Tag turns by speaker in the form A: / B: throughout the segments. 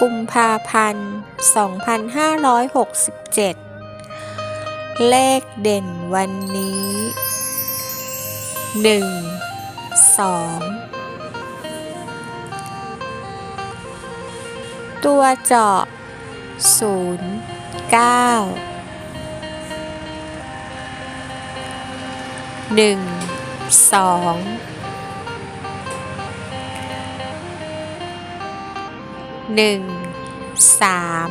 A: กุมภาพันธ์ 2567 เลขเด่นวันนี้ 1. 2 ตัวเจาะ 0 9 1 2 หนึ่งสาม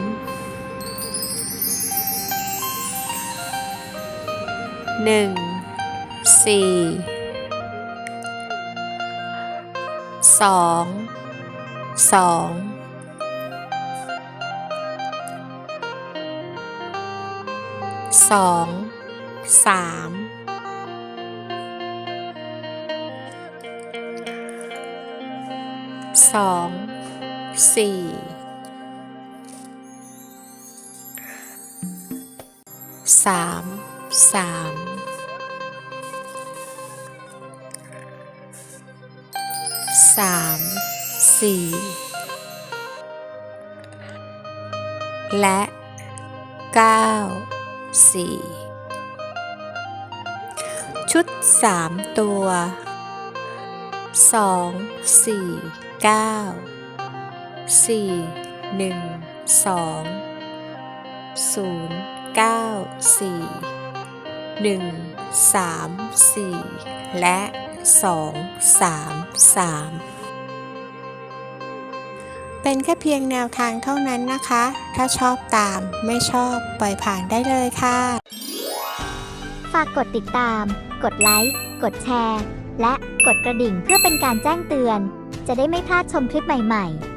A: หนึ่งสี่สองสองสองสามสอง สี่สามสามสามสี่และเก้าสี่ชุดสามตัวสองสี่เก้า สี่หนึ่งสองศูนย์เก้าสี่หนึ่งสามสี่และสองสามสามเป็นแค่เพียงแนวทางเท่านั้นนะคะ ถ้าชอบตามไม่ชอบปล่อยผ่านได้เลยค่ะ
B: ฝากกดติดตาม กดไลค์ กดแชร์ และกดกระดิ่งเพื่อเป็นการแจ้งเตือน จะได้ไม่พลาดชมคลิปใหม่ ๆ